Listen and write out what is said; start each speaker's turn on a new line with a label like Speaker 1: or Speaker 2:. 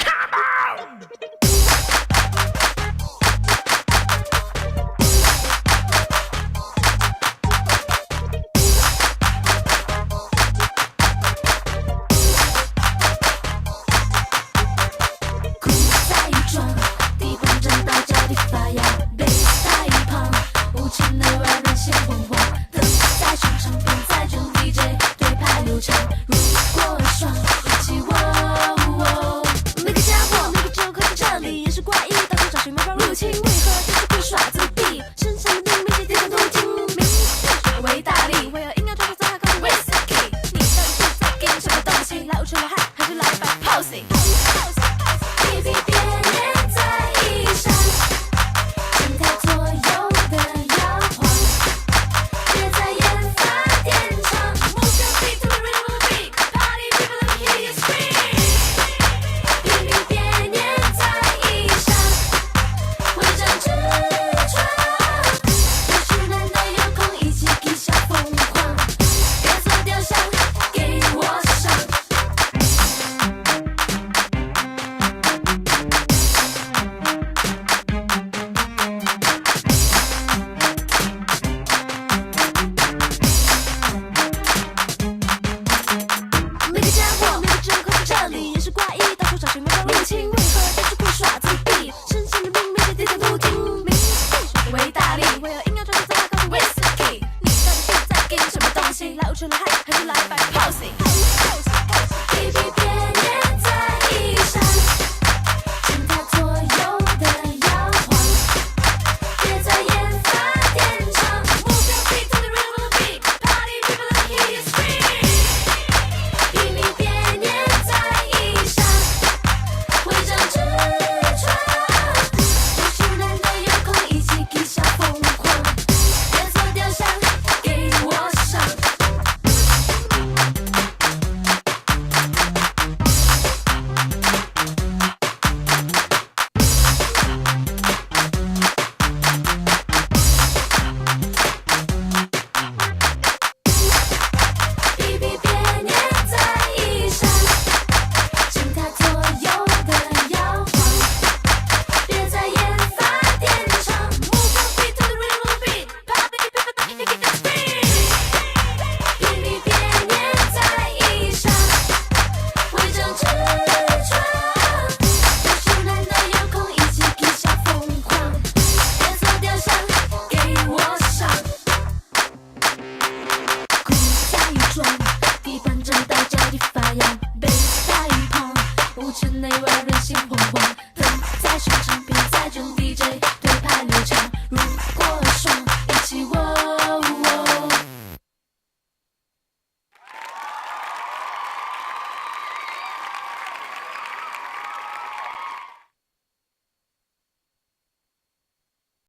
Speaker 1: Come on! 怪异，到处找寻猫法入侵，为何这是不耍自闭？身上的秘密是地上的毒精，明为大力，为何硬要装出脏话？Whisky，你到底是在干什么东西？来舞出来还是来摆 pose？找寻，为何坚持不耍自闭？身陷的命运却跌向途径，命运是为大力，为何硬要装出姿高告 whisky 你到底是在 game 什么东西？来舞池来，还是来摆 pose？内外人心惶惶，等在雪场边，在中 DJ 对拍流畅。如果爽，一起我。